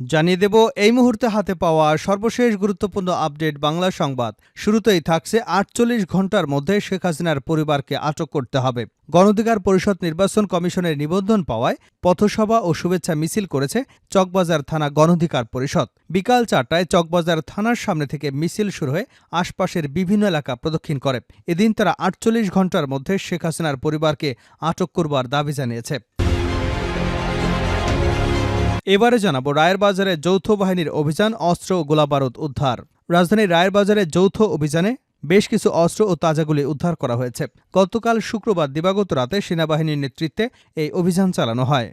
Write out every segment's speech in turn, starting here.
জানিয়ে দেব, এই মুহূর্তে হাতে পাওয়া সর্বশেষ গুরুত্বপূর্ণ আপডেট বাংলা সংবাদ। শুরুতেই থাকছে আটচল্লিশ ঘণ্টার মধ্যে শেখ হাসিনার পরিবারকে আটক করতে হবে। গণঅধিকার পরিষদ নির্বাচন কমিশনের নিবন্ধন পাওয়ায় পথসভা ও শুভেচ্ছা মিছিল করেছে চকবাজার থানা গণঅধিকার পরিষদ। বিকাল চারটায় চকবাজার থানার সামনে থেকে মিছিল শুরু হয়ে আশপাশের বিভিন্ন এলাকা প্রদক্ষিণ করে। এদিন তারা আটচল্লিশ ঘণ্টার মধ্যে শেখ হাসিনার পরিবারকে আটক করবার দাবি জানিয়েছে। এবারে জানাব রায়ের বাজারে যৌথ বাহিনীর অভিযান, অস্ত্র ও গোলাবারুদ উদ্ধার। রাজধানীর রায়ের বাজারে যৌথ অভিযানে বেশ কিছু অস্ত্র ও তাজাগুলি উদ্ধার করা হয়েছে। গতকাল শুক্রবার দিবাগত রাতে সেনাবাহিনীর নেতৃত্বে এই অভিযান চালানো হয়।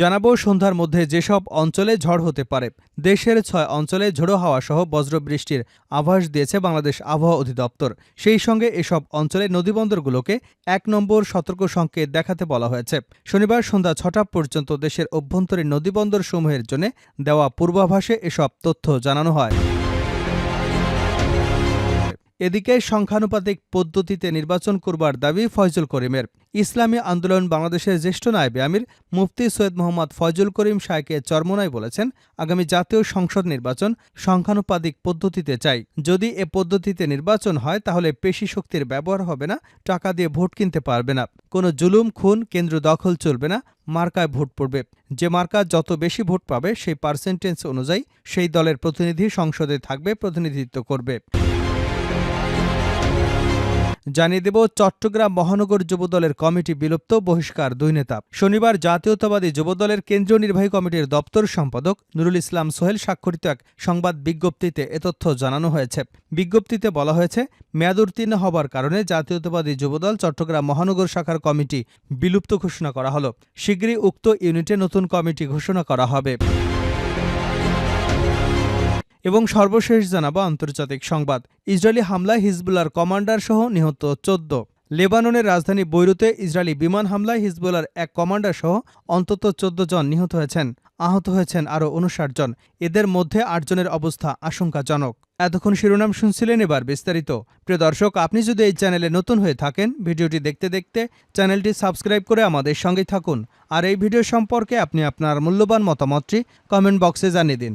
জানাব সন্ধ্যার মধ্যে যেসব অঞ্চলে ঝড় হতে পারে। দেশের ছয় অঞ্চলে ঝোড়ো হাওয়া সহ বজ্রবৃষ্টির আভাস দিয়েছে বাংলাদেশ আবহাওয়া অধিদপ্তর। সেই সঙ্গে এসব অঞ্চলে নদীবন্দরগুলোকে এক নম্বর সতর্ক সংকেত দেখাতে বলা হয়েছে। শনিবার সন্ধ্যা ছটা পর্যন্ত দেশের অভ্যন্তরীণ নদীবন্দর সমূহের জন্য দেওয়া পূর্বাভাসে এসব তথ্য জানানো হয়। এদিকে সংখ্যানুপাতিক পদ্ধতিতে নির্বাচন করবার দাবি ফয়জুল করিমের। ইসলামী আন্দোলন বাংলাদেশের জ্যেষ্ঠ নায়েবে আমির মুফতি সৈয়দ মোহাম্মদ ফয়জুল করিম শাহকে চরমনায় বলেছেন, আগামী জাতীয় সংসদ নির্বাচন সংখ্যানুপাতিক পদ্ধতিতে চাই। যদি এ পদ্ধতিতে নির্বাচন হয়, তাহলে পেশি শক্তির ব্যবহার হবে না, টাকা দিয়ে ভোট কিনতে পারবে না। কোনো জুলুম, খুন, কেন্দ্র দখল চলবে না, মার্কায় ভোট পড়বে। যে মার্কা যত বেশি ভোট পাবে, সেই পার্সেন্টেজ অনুযায়ী সেই দলের প্রতিনিধি সংসদে থাকবে, প্রতিনিধিত্ব করবে। জানিয়ে দেব, চট্টগ্রাম মহানগর যুবদলের কমিটি বিলুপ্ত, বহিষ্কার দুই নেতা। শনিবার জাতীয়তাবাদী যুবদলের কেন্দ্রীয় নির্বাহী কমিটির দপ্তর সম্পাদক নুরুল ইসলাম সোহেল স্বাক্ষরিত এক সংবাদ বিজ্ঞপ্তিতে এ তথ্য জানানো হয়েছে। বিজ্ঞপ্তিতে বলা হয়েছে, মেয়াদ উত্তীর্ণ হবার কারণে জাতীয়তাবাদী যুবদল চট্টগ্রাম মহানগর শাখার কমিটি বিলুপ্ত ঘোষণা করা হলো। শীঘ্রই উক্ত ইউনিটে নতুন কমিটি ঘোষণা করা হবে। এবং সর্বশেষ জানাব আন্তর্জাতিক সংবাদ। ইসরায়েলি হামলায় হিজবুল্লার কমান্ডার সহ নিহত চোদ্দ। লেবাননের রাজধানী বৈরুতে ইসরায়েলি বিমান হামলায় হিজবুল্লার এক কমান্ডার সহ অন্তত চোদ্দ জন নিহত হয়েছেন, আহত হয়েছেন আরও উনষাট জন। এদের মধ্যে আটজনের অবস্থা আশঙ্কাজনক। এতক্ষণ শিরোনাম শুনছিলেন এবার বিস্তারিত। প্রিয় দর্শক, আপনি যদি এই চ্যানেলে নতুন হয়ে থাকেন, ভিডিওটি দেখতে দেখতে চ্যানেলটি সাবস্ক্রাইব করে আমাদের সঙ্গে থাকুন। আর এই ভিডিও সম্পর্কে আপনি আপনার মূল্যবান মতামতটি কমেন্ট বক্সে জানিয়ে দিন।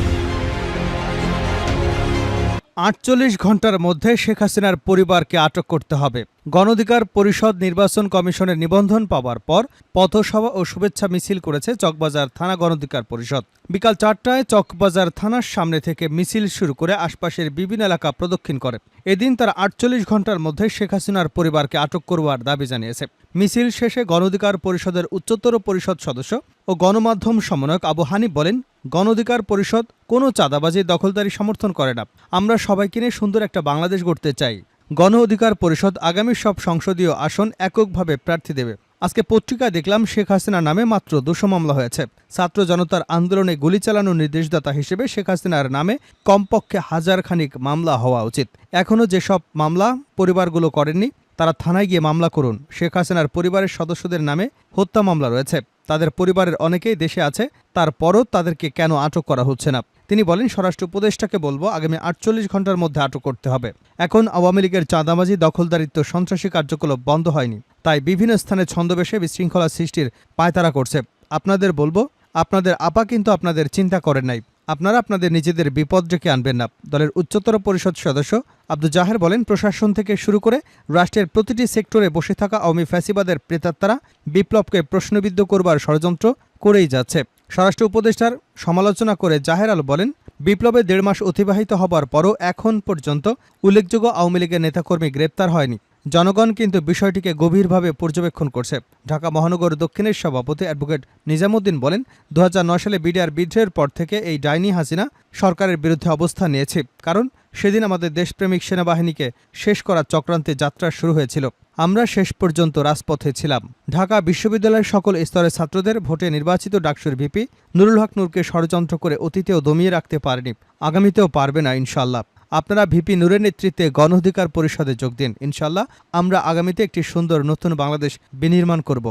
আটচল্লিশ ঘণ্টার মধ্যে শেখ হাসিনার পরিবারকে আটক করতে হবে। গণঅধিকার পরিষদ নির্বাচন কমিশনের নিবন্ধন পাওয়ার পর পথসভা ও শুভেচ্ছা মিছিল করেছে চকবাজার থানা গণঅধিকার পরিষদ। বিকাল চারটায় চকবাজার থানার সামনে থেকে মিছিল শুরু করে আশপাশের বিভিন্ন এলাকা প্রদক্ষিণ করে। এদিন তারা আটচল্লিশ ঘণ্টার মধ্যে শেখ হাসিনার পরিবারকে আটক করবার দাবি জানিয়েছে। মিছিল শেষে গণঅধিকার পরিষদের উচ্চতর পরিষদ সদস্য ও গণমাধ্যম সমন্বয়ক আবু হানিফ বলেন গণঅধিকার পরিষদ কোনো চাঁদাবাজি দখলদারি সমর্থন করে না। আমরা সবাইকে নিয়ে সুন্দর একটা বাংলাদেশ গড়তে চাই। গণ অধিকার পরিষদ আগামী সব সংসদীয় আসন এককভাবে প্রার্থী দেবে। আজকে পত্রিকায় দেখলাম শেখ হাসিনার নামে মাত্র দুশো মামলা হয়েছে। ছাত্র জনতার আন্দোলনে গুলি চালানোর নির্দেশদাতা হিসেবে শেখ হাসিনার নামে কমপক্ষে হাজার খানিক মামলা হওয়া উচিত। এখনও যেসব মামলা পরিবারগুলো করেননি তারা থানায় গিয়ে মামলা করুন। শেখ হাসিনার পরিবারের সদস্যদের নামে হত্যা মামলা রয়েছে। তাদের পরিবারের অনেকেই দেশে আছে, তারপরও তাদেরকে কেন আটক করা হচ্ছে না? তিনি বলেন, স্বরাষ্ট্র উপদেষ্টাকে বলব, আগামী আটচল্লিশ ঘণ্টার মধ্যে আটক করতে হবে। এখন আওয়ামী লীগের চাঁদাবাজি, দখলদারিত্ব, সন্ত্রাসী কার্যকলাপ বন্ধ হয়নি। তাই বিভিন্ন স্থানে ছন্দবেশে বিশৃঙ্খলা সৃষ্টির পায়তারা করছে। আপনাদের বলব, আপনাদের আপা কিন্তু আপনাদের চিন্তা করেন নাই। আপনারা আপনাদের নিজেদের বিপদ ডেকে আনবেন না। দলের উচ্চতর পরিষদ সদস্য আব্দুল জাহের বলেন, প্রশাসন থেকে শুরু করে রাষ্ট্রের প্রতিটি সেক্টরে বসে থাকা আওয়ামী ফ্যাসিবাদের প্রেতাত্মারা বিপ্লবকে প্রশ্নবিদ্ধ করবার ষড়যন্ত্র করেই যাচ্ছে। স্বরাষ্ট্র উপদেষ্টার সমালোচনা করে জাহের আলো বলেন, বিপ্লবে দেড় মাস অতিবাহিত হবার পরও এখন পর্যন্ত উল্লেখযোগ্য আওয়ামী লীগের নেতাকর্মী গ্রেপ্তার হয়নি। জনগণ কিন্তু বিষয়টিকে গভীরভাবে পর্যবেক্ষণ করছে। ঢাকা মহানগর দক্ষিণের সভাপতি অ্যাডভোকেট নিজামুদ্দিন বলেন, দুহাজার নয় সালে বিডিআর বিদ্রোহের পর থেকে এই ডাইনি হাসিনা সরকারের বিরুদ্ধে অবস্থান নিয়েছে। কারণ, সেদিন আমাদের দেশপ্রেমিক সেনাবাহিনীকে শেষ করার চক্রান্তে যাত্রা শুরু হয়েছিল। আমরা শেষ পর্যন্ত রাজপথে ছিলাম। ঢাকা বিশ্ববিদ্যালয়ের সকল স্তরের ছাত্রদের ভোটে নির্বাচিত ডাকসুর ভিপি নুরুল হক নূরকে ষড়যন্ত্র করে অতীতেও দমিয়ে রাখতে পারেনি। আগামীতেও পারবে না ইনশাল্লাহ আপনারা ভিপি নূরের নেতৃত্বে গণ অধিকার পরিষদে যোগ দিন। ইনশাল্লাহ আমরা আগামীতে একটি সুন্দর নতুন বাংলাদেশ বিনির্মাণ করব।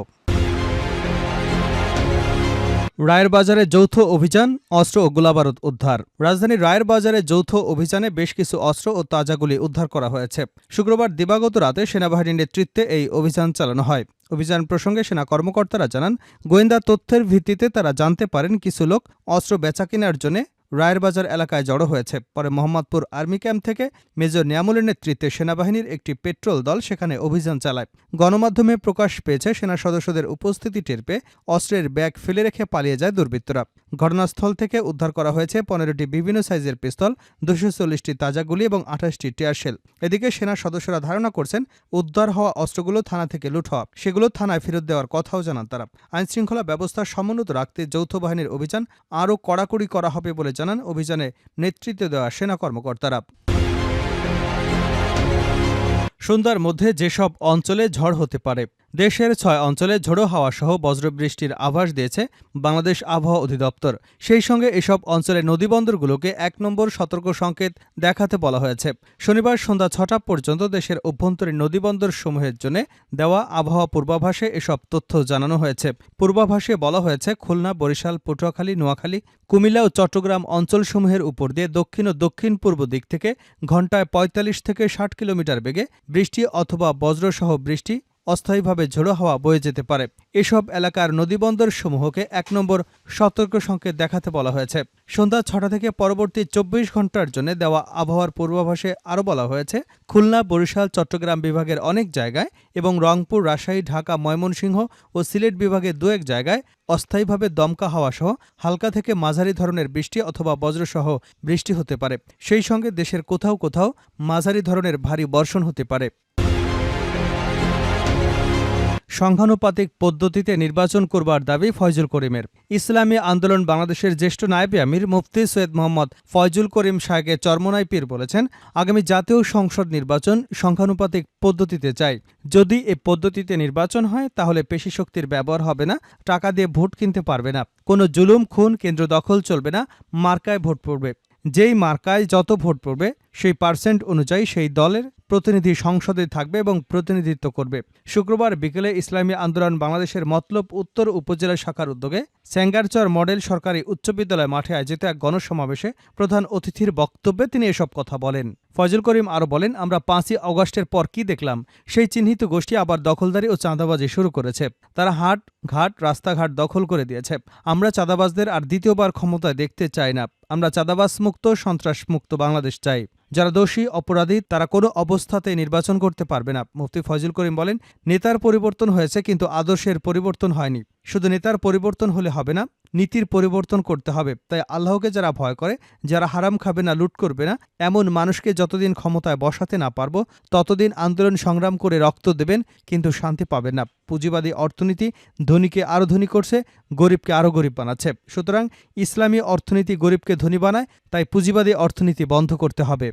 রায়ের বাজারে যৌথ অভিযান, অস্ত্র ও গোলাবারুদ উদ্ধার। রাজধানীর রায়ের বাজারে যৌথ অভিযানে বেশ কিছু অস্ত্র ও তাজাগুলি উদ্ধার করা হয়েছে। শুক্রবার দিবাগত রাতে সেনাবাহিনীর নেতৃত্বে এই অভিযান চালানো হয়। অভিযান প্রসঙ্গে সেনা কর্মকর্তারা জানান, গোয়েন্দা তথ্যের ভিত্তিতে তারা জানতে পারেন কিছু লোক অস্ত্র বেচা কেনার জন্য রায়ের বাজার এলাকায় জড়ো হয়েছে। পরে মোহাম্মদপুর আর্মি ক্যাম্প থেকে মেজর নিয়ামুলের নেতৃত্বে সেনাবাহিনীর একটি পেট্রোল দল সেখানে অভিযান চালায়। গণমাধ্যমে প্রকাশ পেয়েছে, সেনা সদস্যদের উপস্থিতি টের পেয়ে অস্ত্রের ব্যাগ ফেলে রেখে পালিয়ে যায় দুর্বৃত্তরা। ঘটনাস্থল থেকে উদ্ধার করা হয়েছে পনেরোটি বিভিন্ন সাইজের পিস্তল, দুশো চল্লিশটি তাজা গুলি এবং আঠাশটি টিয়ারশেল এদিকে সেনা সদস্যরা ধারণা করছেন, উদ্ধার হওয়া অস্ত্রগুলো থানা থেকে লুট হওয়া। সেগুলো থানায় ফেরত দেওয়ার কথাও জানান তারা। আইনশৃঙ্খলা ব্যবস্থা সমুন্নত রাখতে যৌথ বাহিনীর অভিযান আরও কড়াকড়ি করা হবে বলে জানান অভিযানে নেতৃত্ব দেওয়া সেনা কর্মকর্তারা। সন্ধ্যার মধ্যে যেসব অঞ্চলে ঝড় হতে পারে দেশের ছয় অঞ্চলে ঝোড়ো হাওয়া সহ বজ্রবৃষ্টির আভাস দিয়েছে বাংলাদেশ আবহাওয়া অধিদপ্তর। সেই সঙ্গে এসব অঞ্চলের নদীবন্দরগুলোকে এক নম্বর সতর্ক সংকেত দেখাতে বলা হয়েছে। শনিবার সন্ধ্যা ছটা পর্যন্ত দেশের অভ্যন্তরীণ নদীবন্দর সমূহের জন্য দেওয়া আবহাওয়া পূর্বাভাসে এসব তথ্য জানানো হয়েছে। পূর্বাভাসে বলা হয়েছে, খুলনা, বরিশাল, পটুয়াখালী, নোয়াখালী, কুমিল্লা ও চট্টগ্রাম অঞ্চলসমূহের উপর দিয়ে দক্ষিণ ও দক্ষিণ পূর্ব দিক থেকে ঘন্টায় ৪৫ থেকে ষাট কিলোমিটার বেগে বৃষ্টি অথবা বজ্রসহ বৃষ্টি অস্থায়ীভাবে ঝোড়ো হাওয়া বয়ে যেতে পারে। এসব এলাকার নদীবন্দর সমূহকে এক নম্বর সতর্ক সংকেত দেখাতে বলা হয়েছে। সন্ধ্যা ছটা থেকে পরবর্তী চব্বিশ ঘণ্টার জন্য দেওয়া আবহাওয়ার পূর্বাভাসে আরও বলা হয়েছে, খুলনা, বরিশাল, চট্টগ্রাম বিভাগের অনেক জায়গায় এবং রংপুর, রাজশাহী, ঢাকা, ময়মনসিংহ ও সিলেট বিভাগের দু এক জায়গায় অস্থায়ীভাবে দমকা হাওয়া সহ হালকা থেকে মাঝারি ধরনের বৃষ্টি অথবা বজ্রসহ বৃষ্টি হতে পারে। সেই সঙ্গে দেশের কোথাও কোথাও মাঝারি ধরনের ভারী বর্ষণ হতে পারে। সংখ্যানুপাতিক পদ্ধতিতে নির্বাচন করবার দাবি ফয়জুল করিমের। ইসলামী আন্দোলন বাংলাদেশের জ্যেষ্ঠ নায়েবে আমির মুফতি সৈয়দ মোহাম্মদ ফয়জুল করিম শাহকে চরমনাই পীর বলেছেন, আগামী জাতীয় সংসদ নির্বাচন সংখ্যানুপাতিক পদ্ধতিতে চাই। যদি এ পদ্ধতিতে নির্বাচন হয়, তাহলে পেশি শক্তির ব্যবহার হবে না, টাকা দিয়ে ভোট কিনতে পারবে না, কোনো জুলুম, খুন, কেন্দ্র দখল চলবে না, মার্কায় ভোট পড়বে। যেই মার্কায় যত ভোট পড়বে, সেই পার্সেন্ট অনুযায়ী সেই দলের প্রতিনিধি সংসদে থাকবে এবং প্রতিনিধিত্ব করবে। শুক্রবার বিকেলে ইসলামী আন্দোলন বাংলাদেশের মতলব উত্তর উপজেলা শাখার উদ্যোগে স্যাঙ্গারচর মডেল সরকারি উচ্চ বিদ্যালয় মাঠে আয়োজিত এক গণসমাবেশে প্রধান অতিথির বক্তব্যে তিনি এসব কথা বলেন। ফজল করিম আরও বলেন, আমরা পাঁচই অগস্টের পর কি দেখলাম? সেই চিহ্নিত গোষ্ঠী আবার দখলদারি ও চাঁদাবাজি শুরু করেছে। তারা হাট, ঘাট, রাস্তাঘাট দখল করে দিয়েছে। আমরা চাঁদাবাজদের আর দ্বিতীয়বার ক্ষমতায় দেখতে চাই না। আমরা চাঁদাবাজ মুক্ত সন্ত্রাস মুক্ত বাংলাদেশ চাই। যারা দোষী, অপরাধী, তারা কোনো অবস্থাতে নির্বাচন করতে পারবে না। মুফতি ফজল করিম বলেন, নেতার পরিবর্তন হয়েছে, কিন্তু আদর্শের পরিবর্তন হয়নি। শুধু নেতার পরিবর্তন হলে হবে না নীতির পরিবর্তন করতে হবে। তাই আল্লাহকে যারা ভয় করে, যারা হারাম খাবে না, লুট করবে না, এমন মানুষকে যতদিন ক্ষমতায় বসাতে না পারব, ততদিন আন্দোলন সংগ্রাম করে রক্ত দেবেন, কিন্তু শান্তি পাবেন না। পুঁজিবাদী অর্থনীতি ধনীকে আরও ধনী করছে, গরিবকে আরও গরিব বানাচ্ছে। সুতরাং ইসলামী অর্থনীতি গরিবকে ধনী বানায়, তাই পুঁজিবাদী অর্থনীতি বন্ধ করতে হবে।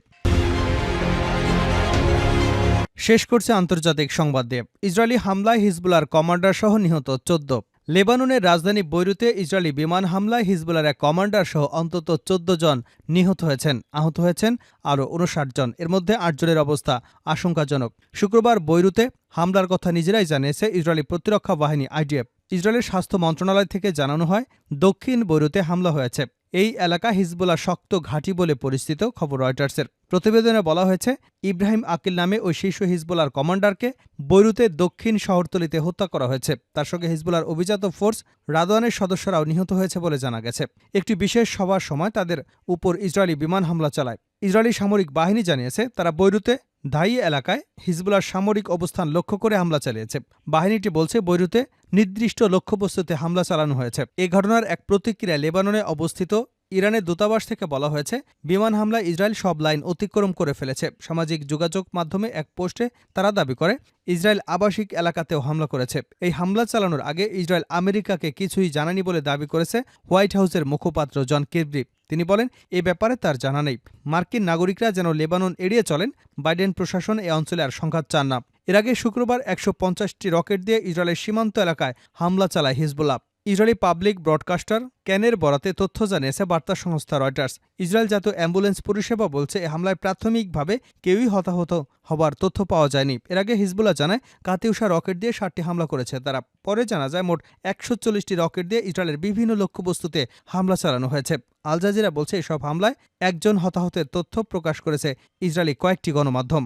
শেষ করছে আন্তর্জাতিক সংবাদ দিয়ে। ইসরায়েলি হামলায় হিজবুলার কমান্ডার সহ নিহত চোদ্দ। লেবাননের রাজধানী বৈরুতে ইসরায়েলি বিমান হামলায় হিজবুলার এক কমান্ডার সহ অন্তত চোদ্দ জন নিহত হয়েছেন, আহত হয়েছেন আরও উনষাট জন। এর মধ্যে আটজনের অবস্থা আশঙ্কাজনক। শুক্রবার বৈরুতে হামলার কথা নিজেরাই জানিয়েছে ইসরায়েলি প্রতিরক্ষা বাহিনী আইডিএফ। ইসরায়েলের স্বাস্থ্য মন্ত্রণালয় থেকে জানানো হয়, দক্ষিণ বৈরুতে হামলা হয়েছে। এই এলাকা হিজবুল্লাহ শক্ত ঘাঁটি বলে পরিচিত, খবর রয়টার্সের। প্রতিবেদনে বলা হয়েছে, ইব্রাহিম আকিল নামে ওই শীর্ষ হিজবুলার কমান্ডারকে বৈরুতে দক্ষিণ শহরতলিতে হত্যা করা হয়েছে। তার সঙ্গে হিজবুলার অভিজাত ফোর্স রাদওয়ানের সদস্যরাও নিহত হয়েছে বলে জানা গেছে। একটি বিশেষ সভার সময় তাদের উপর ইসরায়েলি বিমান হামলা চালায়। ইসরায়েলি সামরিক বাহিনী জানিয়েছে, তারা বৈরুতে দায়ী এলাকায় হিজবুলার সামরিক অবস্থান লক্ষ্য করে হামলা চালিয়েছে। বাহিনীটি বলছে, বৈরুতে নির্দিষ্ট লক্ষ্যবস্তুতে হামলা চালানো হয়েছে। এ ঘটনার এক প্রতিক্রিয়ায় লেবাননে অবস্থিত ইরানের দূতাবাস থেকে বলা হয়েছে, বিমান হামলায় ইসরায়েল সব লাইন অতিক্রম করে ফেলেছে। সামাজিক যোগাযোগ মাধ্যমে এক পোস্টে তারা দাবি করে, ইসরায়েল আবাসিক এলাকাতেও হামলা করেছে। এই হামলা চালানোর আগে ইসরায়েল আমেরিকাকে কিছুই জানানি বলে দাবি করেছে হোয়াইট হাউসের মুখপাত্র জন কিরব্রি তিনি বলেন, এ ব্যাপারে তার জানা নেই। মার্কিন নাগরিকরা যেন লেবানন এড়িয়ে চলেন, বাইডেন প্রশাসন এ অঞ্চলে আর সংঘাত চান না। এর আগে শুক্রবার একশো পঞ্চাশটি রকেট দিয়ে ইসরায়েলের সীমান্ত এলাকায় হামলা চালায় হিজবুল্লাহ। ইসরায়েলি পাবলিক ব্রডকাস্টার ক্যানের বরাতে তথ্য জানিয়েছে বার্তা সংস্থা রয়টার্স। ইসরায়েল জাতীয় অ্যাম্বুলেন্স পরিষেবা বলছে এই হামলায় প্রাথমিকভাবে কেউই হতাহত হবার তথ্য পাওয়া যায়নি। এর আগে হিজবুল্লাহ জানায় কাতিউষা রকেট দিয়ে ষাটটি হামলা করেছে। তারা পরে জানা যায়, মোট একশো চল্লিশটি রকেট দিয়ে ইসরায়েলের বিভিন্ন লক্ষ্যবস্তুতে হামলা চালানো হয়েছে। আল জাজিরা বলছে, এসব হামলায় একজন হতাহতের তথ্য প্রকাশ করেছে ইসরায়েলি কয়েকটি গণমাধ্যম।